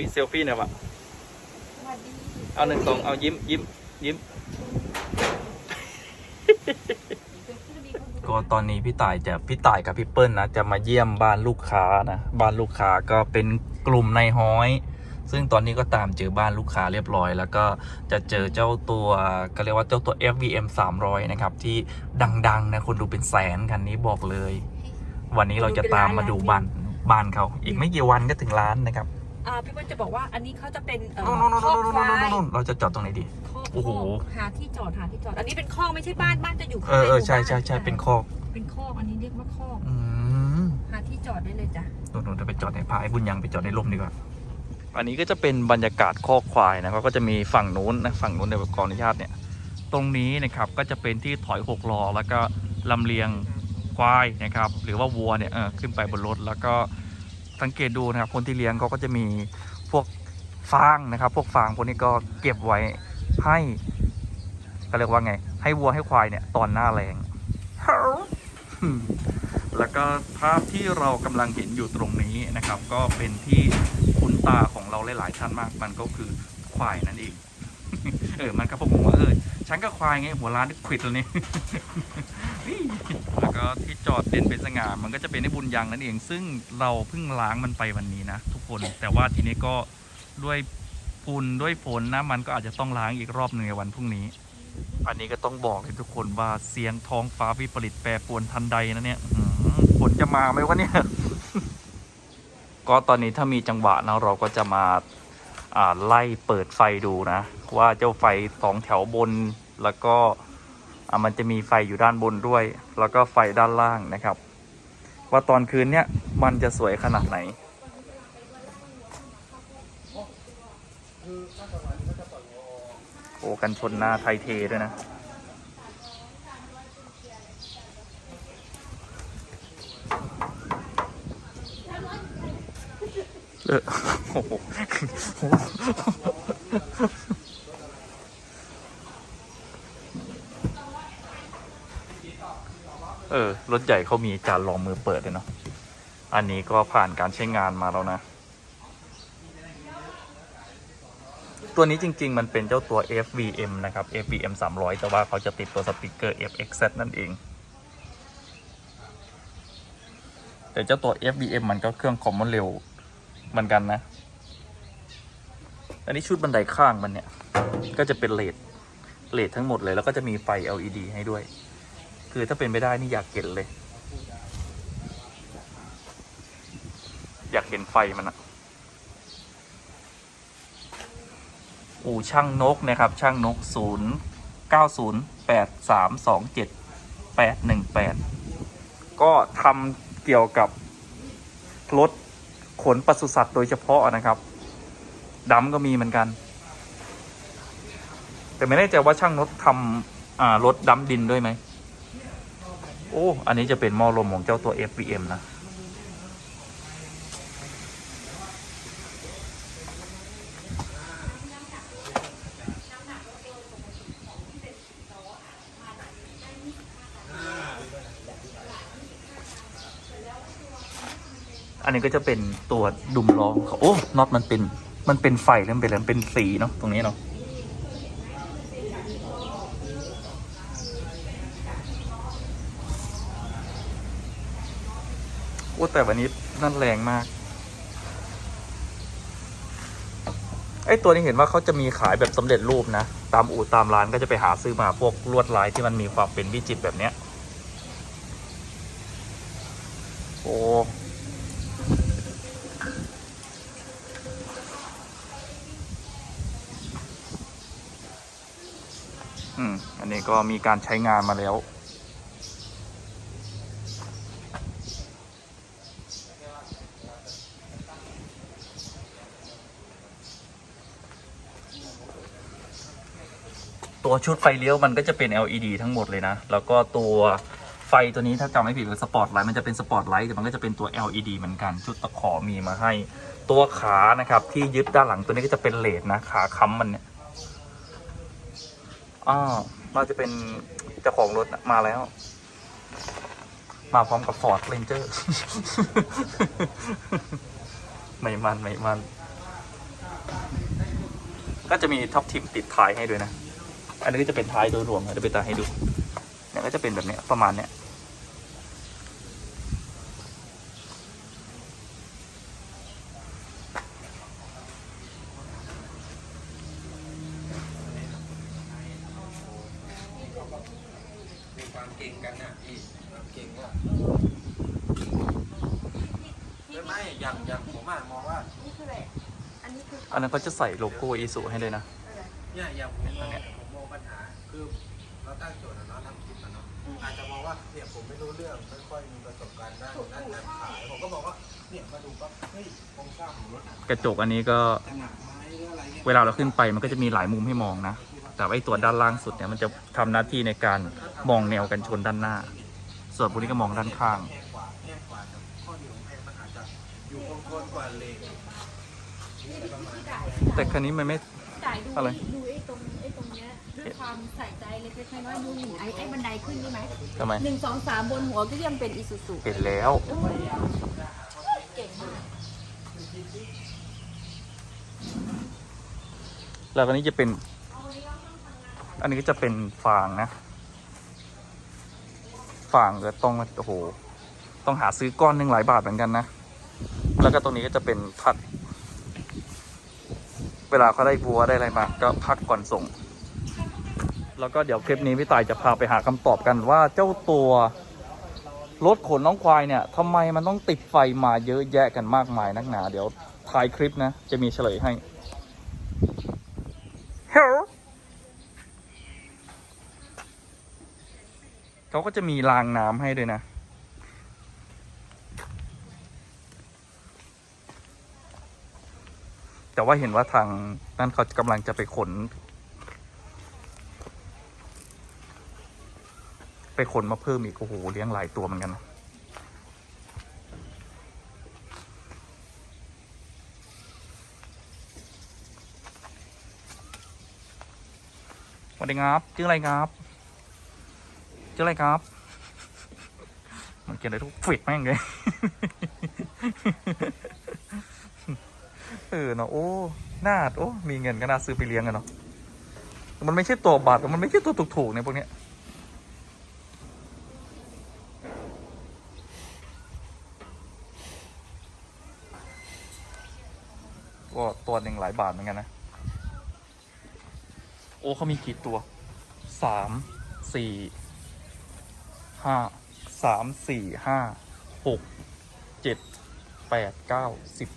ฮ้ยเซลฟี่หน่อยวะสวัสดีเอาหนึ่งสองเอายิ้มยิ้มยิ้ม ก็ตอนนี้พี่ต่ายจะพี่ต่ายกับพี่เปิ้ลนะจะมาเยี่ยมบ้านลูกค้านะบ้านลูกค้าก็เป็นกลุ่มในห้อย ซึ่งตอนนี้ก็ตามเจอบ้านลูกค้าเรียบร้อย แล้วก็จะเจอเจ้าตัวก็เรียกว่าเจ้าตัว FVM 300 นะครับ ที่ดัง ๆ นะคนดูเป็นแสนคันนี้บอกเลย วันนี้เราจะตามมาดูบ้านบ้านเขา อีกไม่กี่วันก็ถึงร้านนะครับ อ่าพี่เปิ้ลจะบอกว่าอันนี้เขาจะเป็นเอ่อนู่นนู่นคอกนู่นควายนู่นเราจะจอดตรงไหนดี คอกโอ้โห หาที่จอดหาที่จอด อันนี้เป็นคอกไม่ใช่บ้านบ้านจะอยู่ข้างเออในเออหมู่ใช่บ้านใช่ใช่เป็นคอกเป็นคอกอันนี้เรียกว่าคอกอืมหาที่จอดได้เลยจ้ะนู่นๆจะไปจอดในพายบุญยังไปจอดในร่มดีกว่า อันนี้ก็จะเป็นบรรยากาศคอกควายนะเขาก็จะมีฝั่งนู้นนะฝั่งนู้นในขออนุญาตเนี่ย ตรงนี้นะครับก็จะเป็นที่ถอยหกล้อแล้วก็ลำเลียงควายนะครับ หรือว่าวัวเนี่ยเออขึ้นไปบนรถแล้วก็ สังเกตดูนะครับคนที่เลี้ยงเขาก็จะมีพวกฟางนะครับ พวกฟางพวกนี้ก็เก็บไว้ให้ก็เรียกว่าไง ให้วัวให้ควายเนี่ยตอนหน้าแรงแล้วก็ภาพที่เรากำลังเห็นอยู่ตรงนี้นะครับ ก็เป็นที่คุ้นตาของเราหลายๆท่านมาก มันก็คือควายนั่นเองเออมันก็พวกผมว่าเออฉันก็ควายไงหัวร้านนี่ควิดแล้วนี้ ก็ที่จอดเด่นเป็นสง่ามันก็จะเป็นในบุญยังนั่นเอง ซึ่งเราเพิ่งล้างมันไปวันนี้นะทุกคนแต่ว่าทีนี้ก็ด้วยฝุ่นด้วยฝนนะมันก็อาจจะต้องล้างอีกรอบหนึ่งในวันพรุ่งนี้ อันนี้ก็ต้องบอกเลยทุกคนว่าเสียงท้องฟ้าวิปริตแปรปรวนทันใดนะเนี่ยฝนจะมาไหมวะเนี่ย ก็ตอนนี้ถ้ามีจังหวะนะเราก็จะมาอ่าไล่เปิดไฟดูนะ ว่าเจ้าไฟสองแถวบนแล้วก็ อ่ามันจะมีไฟอยู่ด้านบนด้วย แล้วก็ไฟด้านล่างนะครับ ว่าตอนคืนเนี่ยมันจะสวยขนาดไหนโอ้กันชนหน้าไทยเทด้วยนะเออโอ้โห เออ รถใหญ่เขามีการลองมือเปิดเลยเนาะ อันนี้ก็ผ่านการใช้งานมาแล้วนะ ตัวนี้จริง ๆ มันเป็นเจ้าตัว FVM นะครับ FVM 300 แต่ว่าเขาจะติดตัวสติกเกอร์ FXZ นั่นเอง แต่เจ้าตัว FVM มันก็เครื่องคอมมอนเร็วเหมือนกันนะ อันนี้ชุดบันไดข้างมันเนี่ย ก็จะเป็นเลดเลดทั้งหมดเลยแล้วก็จะมีไฟ LED ให้ด้วย คือถ้าเป็นไปได้นี่อยากเห็นเลย อยากเห็นไฟมันอะอู่ช่างนกนะครับ ช่างนก 0 9 0 8 3 2 7 8 1 8 ก็ทำเกี่ยวกับรถขนปศุสัตว์โดยเฉพาะนะครับดำก็มีเหมือนกัน แต่ไม่แน่ใจว่าช่างนกทำรถดำดินด้วยไหม โอ้ อันนี้จะเป็นหม้อลมของเจ้าตัว FVM นะ อันนี้ก็จะเป็นตัวดุมล้อเขาโอ้น็อตมันเป็น มันเป็นไฟแล้วมันเป็นอะไรมันเป็นสีเนาะตรงนี้เนาะ อ้แต่วันนี้นั่นแรงมาก ไอตัวนี้เห็นว่าเขาจะมีขายแบบสำเร็จรูปนะ ตามอู่ตามร้านก็จะไปหาซื้อมาพวกลวดลายที่มันมีความเป็นวิจิตรแบบเนี้ย โอ้อันนี้ก็มีการใช้งานมาแล้ว ตัวชุดไฟเลี้ยวมันก็จะเป็น LED ทั้งหมดเลยนะ แล้วก็ตัวไฟตัวนี้ถ้าจำไม่ผิดคือสปอร์ตไลท์มันจะเป็นสปอร์ตไลท์แต่มันก็จะเป็นตัว LED เหมือนกัน ชุดตะขอมีมาให้ ตัวขานะครับ ที่ยึดด้านหลังตัวนี้ก็จะเป็นเลดนะ ขาค้ำมันเนี่ยอ้าวเราจะเป็นเจ้าของรถมาแล้ว มาพร้อมกับ Ford Ranger ไม่มันไม่มัน ก็จะมีท็อปทิมติดท้ายให้ด้วยนะ อันนี้ก็จะเป็นท้ายโดยรวมเดี๋ยวไปตาให้ดูเนี่ยก็จะเป็นแบบเนี้ยประมาณเนี้ยมีความเก่งกันนะพี่ความเก่งว่าไม่ไม่อย่างอย่างผมอะมองว่านี่คืออะไรอันนี้คืออันนั้นเขาจะใส่โลโก้อีสุให้ด้วยนะ เนี่ยอย่างผมมองผมมองปัญหาคือเราตั้งโจทย์อะเนาะทำคลิปอะเนาะอาจจะมองว่าเนี่ยผมไม่รู้เรื่องไม่ค่อยมีประสบการณ์ด้านด้านการขายผมก็บอกว่าเนี่ยมาดูปั๊บเฮ้ยโครงสร้างของรถอะกระจกอันนี้ก็จะหนักไหมหรืออะไรเงี้ยเวลาเราขึ้นไปมันก็จะมีหลายมุมให้มองนะ แต่ว่าไอ้ตัวด้านล่างสุดเนี่ยมันจะทำหน้าที่ในการมองแนวกันชนด้านหน้า ส่วนพวกนี้ก็มองด้านข้าง แพงกว่าแพงกว่าแต่ข้อดีของแพงมันอาจจะอยู่คงทนกว่าเลนประมาณนี้แต่คันนี้มันไม่จ่ายดูอะไร ดูไอ้ตรงไอ้ตรงเนี้ยด้วยความใส่ใจเล็กๆน้อยๆดูหนึ่งไอ้ไอ้บันไดขึ้นนี่ไหมทำไม หนึ่งสองสามบนหัวก็ยังเป็นอีซูซูเห็นแล้ว เก่งมากแล้วอันนี้จะเป็น อันนี้ก็จะเป็นฟางนะ ฟางก็ต้องโอ้โห ต้องหาซื้อก้อนหนึ่งหลายบาทเหมือนกันนะ แล้วก็ตรงนี้ก็จะเป็นพัก เวลาเขาได้บัวได้อะไรมาก็พักก่อนส่ง แล้วก็เดี๋ยวคลิปนี้พี่ต่ายจะพาไปหาคำตอบกันว่าเจ้าตัวรถขนน้องควายเนี่ยทำไมมันต้องติดไฟมาเยอะแยะกันมากมายนักหนา เดี๋ยวท้ายคลิปนะ จะมีเฉลยให้เขาก็จะมีรางน้ำให้ด้วยนะ แต่ว่าเห็นว่าทางนั่นเขากำลังจะไปขน ไปขนมาเพิ่มอีก โอ้โห เลี้ยงหลายตัวเหมือนกันนะสวัสดีครับชื่ออะไรครับชื่ออะไรครับ มันเขียนอะไรทุกฟิดแม่งเลย เออเนาะโอ้น่าโอ้มีเงินก็น่าซื้อไปเลี้ยงกันเนาะมันไม่ใช่ตัวบาทมันไม่ใช่ตัวถูกๆเนี่ยพวกเนี้ยก็ตัวหนึ่งหลายบาทเหมือนกันนะ โอ้เขามีกี่ตัวสามสี่ห้าสามสี่ห้าหกเจ็ดแปดเก้าสิบ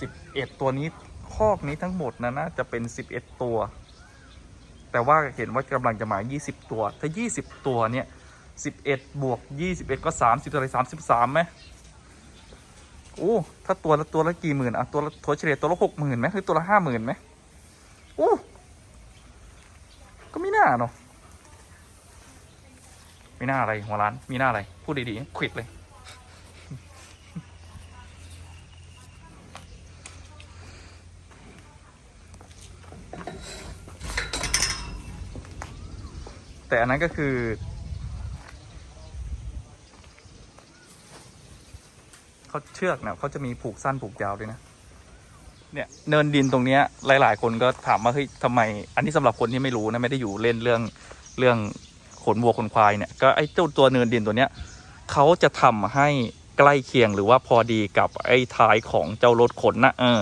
สิบเอ็ดตัวนี้คอกนี้ทั้งหมดนะน่าจะเป็นสิบเอ็ดตัว แต่ว่าเห็นว่ากำลังจะมายี่สิบตัว ถ้ายี่สิบตัวเนี่ยสิบเอ็ดบวกยี่สิบเอ็ดก็สามสิบอะไรสามสิบสามไหมโอ้ถ้าตัวละตัวละกี่หมื่นอะตัวละตัวเฉลี่ยตัวละหกหมื่นไหมหรือตัวละห้าหมื่นไหมโอ้ก็ไม่น่าเนาะไม่น่าอะไรหัวร้านมีหน้าอะไร พูดดีๆควิดเลย แต่อันนั้นก็คือ เขาเชือกเนี่ยเขาจะมีผูกสั้นผูกยาวด้วยนะเนี่ยเนินดินตรงเนี้ยหลาย ๆ คนก็ถามว่าเฮ้ยทำไม อันนี้สำหรับคนที่ไม่รู้นะไม่ได้อยู่เล่นเรื่องเรื่องขนวัวขนควายเนี่ยก็ไอ้เจ้าตัวเนินดินตัวเนี้ยเขาจะทำให้ใกล้เคียงหรือว่าพอดีกับไอ้ท้ายของเจ้ารถขนนะเออ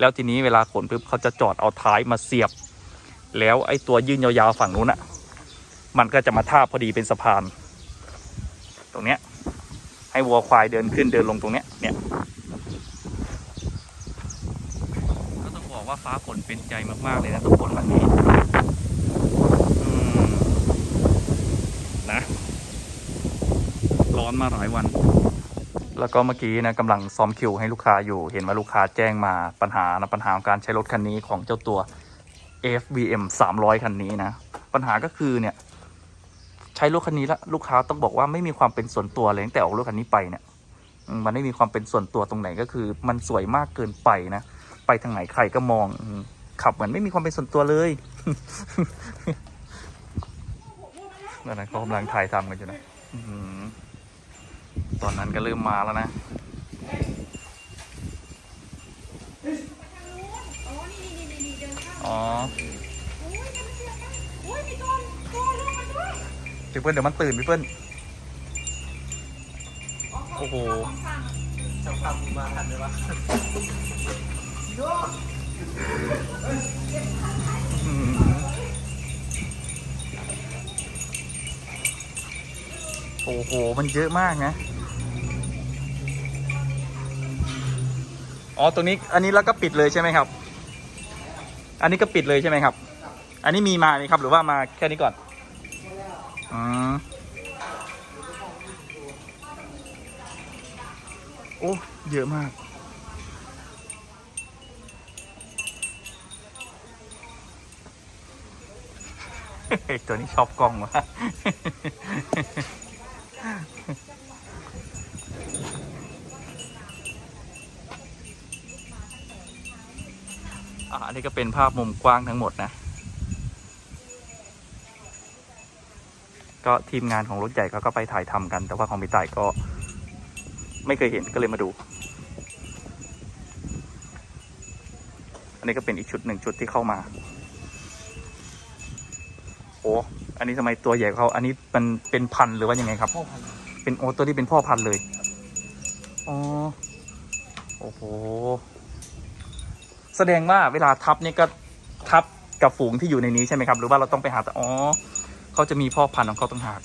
แล้วทีนี้เวลาขนปุ๊บเขาจะจอดเอาท้ายมาเสียบ แล้วไอ้ตัวยื่นยาวๆฝั่งนู้นอะ มันก็จะมาทาบพอดีเป็นสะพาน ตรงเนี้ย ให้วัวควายเดินขึ้นเดินลงตรงเนี้ยเนี่ยก็ต้องบอกว่าฟ้าฝนเป็นใจมากๆเลยนะทุกคนวันนี้นะร้อนมาหลายวัน แล้วก็เมื่อกี้นะกำลังซ้อมคิวให้ลูกค้าอยู่ เห็นว่าลูกค้าแจ้งมาปัญหานะปัญหาของการใช้รถคันนี้ของเจ้าตัว FVM 300 คันนี้นะ ปัญหาก็คือเนี่ย ใช้รถคันนี้แล้วลูกค้าต้องบอกว่าไม่มีความเป็นส่วนตัวเลยตั้งแต่ออกรถคันนี้ไปเนี่ยมันไม่มีความเป็นส่วนตัวตรงไหนก็คือ มันสวยมากเกินไปนะไปทางไหนใครก็มองขับเหมือนไม่มีความเป็นส่วนตัวเลยนั่นนะเขากำลังถ่ายทำกันอยู่นะตอนนั้นก็เริ่มมาแล้วนะอ๋อ พี่เปิ้ลเดี๋ยวมันตื่นพี่เปิ้ลโอ้โหช่างภาพมึงมาทันไหมวะอืมโอ้โห มันเยอะมากนะ อ๋อ ตรงนี้ อันนี้แล้วก็ปิดเลยใช่ไหมครับ อันนี้ก็ปิดเลยใช่ไหมครับ อันนี้มีมาไหมครับ หรือว่ามาแค่นี้ก่อน อืมโอ้เยอะมากไอ้ตัวนี้ชอบกล้องวะอ่าอันนี้ก็เป็นภาพมุมกว้างทั้งหมดนะ ก็ทีมงานของรถใหญ่เขาก็ไปถ่ายทำกัน แต่ว่าของพี่ต่ายก็ไม่เคยเห็นก็เลยมาดู อันนี้ก็เป็นอีกชุดหนึ่งชุดที่เข้ามา โอ้อันนี้ทำไมตัวใหญ่กว่าเขาอันนี้มันเป็นพันธุ์หรือว่ายังไงครับพ่อพันธุ์เป็นโอ้ตัวนี้เป็นพ่อพันธุ์เลยอ๋อโอ้โห แสดงว่าเวลาทับนี่ก็ทับกับฝูงที่อยู่ในนี้ใช่ไหมครับ หรือว่าเราต้องไปหาแต่อ๋อ เขาจะมีพ่อพันธุ์ของเขาต้องหาก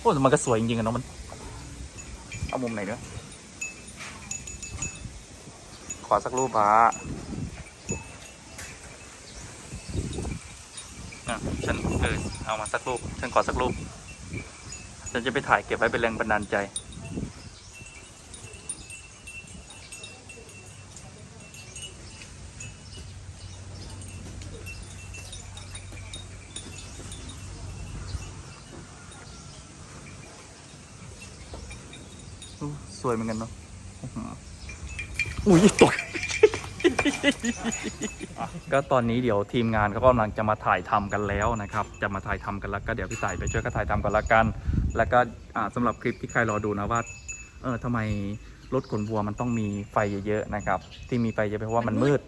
โอ้มันก็สวยจริงๆอะเนาะมัน เอามุมไหนด้วยขอสักรูปพระอะฉันเออเอามาสักรูป ฉันขอสักรูป ฉันจะไปถ่ายเก็บไว้เป็นแรงบันดาลใจ สวยเหมือนกันเนาะอุ้ยตก ก็ตอนนี้เดี๋ยวทีมงานเขากำลังจะมาถ่ายทำกันแล้วนะครับ จะมาถ่ายทำกันแล้วก็เดี๋ยวพี่ต่ายไปช่วยก็ถ่ายทำกันละกัน แล้วก็อ่าสำหรับคลิปที่ใครรอดูนะว่า เออทำไมรถขนวัวมันต้องมีไฟเยอะๆนะครับ ที่มีไฟเยอะเพราะว่ามันมืด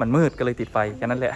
มันมืดก็เลยติดไฟแค่นั้นแหละ